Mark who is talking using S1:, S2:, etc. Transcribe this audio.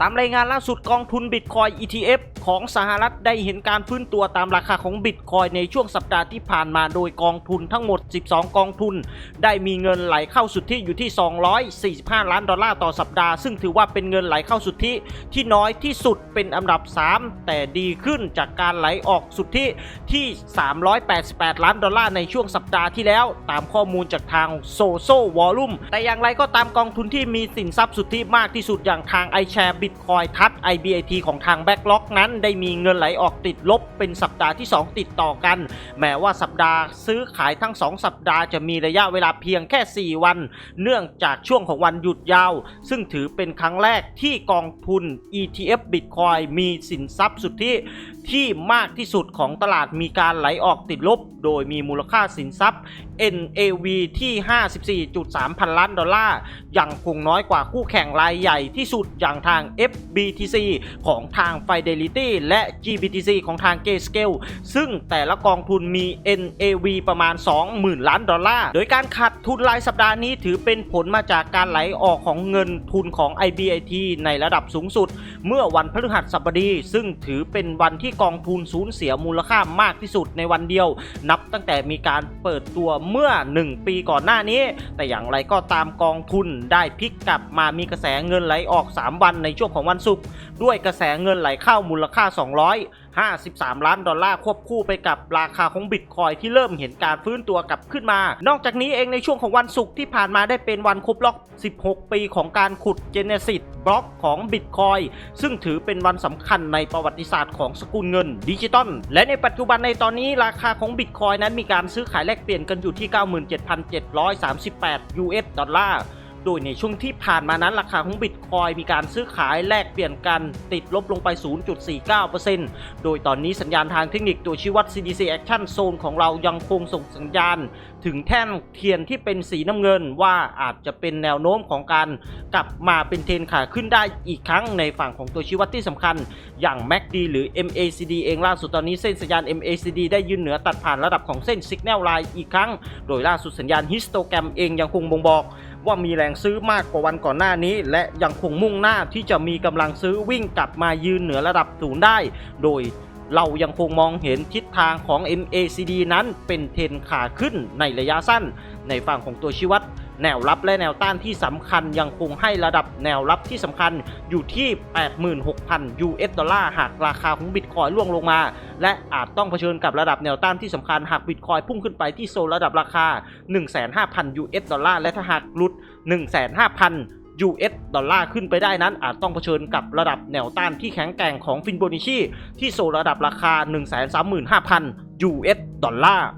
S1: ตามรายงานล่าสุดกองทุนบิตคอย ETF ของสหรัฐได้เห็นการฟื้นตัวตามราคาของบิตคอยในช่วงสัปดาห์ที่ผ่านมาโดยกองทุนทั้งหมด 12 กองทุน ได้มีเงินไหลเข้าสุทธิอยู่ที่ 245 ล้านดอลลาร์ต่อสัปดาห์ ซึ่งถือว่าเป็นเงินไหลเข้าสุทธิที่น้อยที่สุดเป็นอันดับ 3 แต่ดีขึ้นจากการไหลออกสุทธิที่ 388 ล้านดอลลาร์ในช่วงสัปดาห์ที่แล้ว ตามข้อมูลจากทางโซโซวอลลุ่มแต่อย่างไรก็ตามกองทุนที่มีสินทรัพย์สุทธิมากที่สุดอย่างทาง iShare Bitcoin ทัด IBIT ของทาง Backlog นั้นได้มีเงินไหลออกติดลบเป็นสัปดาห์ที่ 2 ติดต่อกัน แม้ว่าสัปดาห์ซื้อขายทั้ง 2 สัปดาห์จะมีระยะเวลาเพียงแค่ 4 วัน เนื่องจากช่วงของวันหยุดยาว ซึ่งถือเป็นครั้งแรกที่กองทุน ETF Bitcoin มีสินทรัพย์สุทธิที่มากที่สุดของตลาดมีการไหลออกติดลบ โดยมีมูลค่าสินทรัพย์ NAV ที่ 54.3 พันล้านดอลลาร์ ยังคงน้อยกว่าคู่แข่งรายใหญ่ที่สุดอย่างทาง FBTC ของทาง Fidelity และ GBTC ของทาง g s c a l e ซึ่งแต่ละกองทุนมี NAV ประมาณ 20,000 ล้านดอลลาร์ โดยการขาดทุนรายสัปดาห์นี้ถือเป็นผลมาจากการไหลออกของเงินทุนของ IBIT ในระดับสูงสุด เมื่อวันพฤหัสบดี ซึ่งถือเป็นวันที่กองทุนสูญเสียมูลค่ามากที่สุดในวันเดียว นับตั้งแต่มีการเปิดตัวเมื่อ 1 ปีก่อนหน้านี้ แต่อย่างไรก็ตามกองทุนได้พลิกกลับมามีกระแสเงินไหลออก 3 วันในช่วงของวันศุกร์ด้วยกระแสเงินไหลเข้ามูลค่า 253 ล้านดอลลาร์ควบคู่ไปกับราคาของบิตคอยที่เริ่มเห็นการฟื้นตัวกลับขึ้นมา นอกจากนี้เองในช่วงของวันศุกร์ที่ผ่านมาได้เป็นวันครบรอบ 16 ปีของการขุดเจเนซิสบล็อกของบิตคอยซึ่งถือเป็นวันสำคัญในประวัติศาสตร์ของสกุลเงินดิจิตอลและในปัจจุบันในตอนนี้ราคาของบิตคอยนั้นมีการซื้อขายแลกเปลี่ยนกันอยู่ที่ 97,738 US ดอลลาร์ โดยในช่วงที่ผ่านมานั้นราคาของบิตคอยมีการซื้อขายแลกเปลี่ยนกันติดลบลงไป 0.49%โดยตอนนี้สัญญาณทางเทคนิคตัวชี้วัด CDC Action Zone ของเรายังคงส่งสัญญาณ ถึงแท่นเทียนที่เป็นสีน้ำเงินว่าอาจจะเป็นแนวโน้มของการกลับมาเป็นเทรนขาขึ้นได้อีกครั้งในฝั่งของตัวชี้วัดที่สำคัญ อย่าง MACD หรือ MACD เองล่าสุดตอนนี้เส้นสัญญาณ MACD ได้ยืนเหนือตัดผ่านระดับของเส้น Signal Line อีกครั้ง โดยล่าสุดสัญญาณ Histogram เองยังคงบ่งบอก ว่ามีแรงซื้อมากกว่าวันก่อนหน้านี้ และยังคงมุ่งหน้าที่จะมีกำลังซื้อวิ่งกลับมายืนเหนือระดับศูนย์ได้ โดยเรายังคงมองเห็นทิศทางของ MACD นั้นเป็นเทรนขาขึ้นในระยะสั้น ในฝั่งของตัวชี้วัด แนวรับและแนวต้านที่สำคัญยังคงให้ระดับแนวรับที่สำคัญอยู่ที่ 86,000 US ดอลลาร์หากราคาของบิตคอยล่วงลงมา และอาจต้องเผชิญกับระดับแนวต้านที่สำคัญหากบิตคอยพุ่งขึ้นไปที่โซนระดับราคา 15,000 US ดอลลาร์และถ้าหากหลุด 15,000 US ดอลลาร์ขึ้นไปได้นั้น อาจต้องเผชิญกับระดับแนวต้านที่แข็งแกร่งของฟินโบนิชีที่โซนระดับราคา 135,000 US ดอลลาร์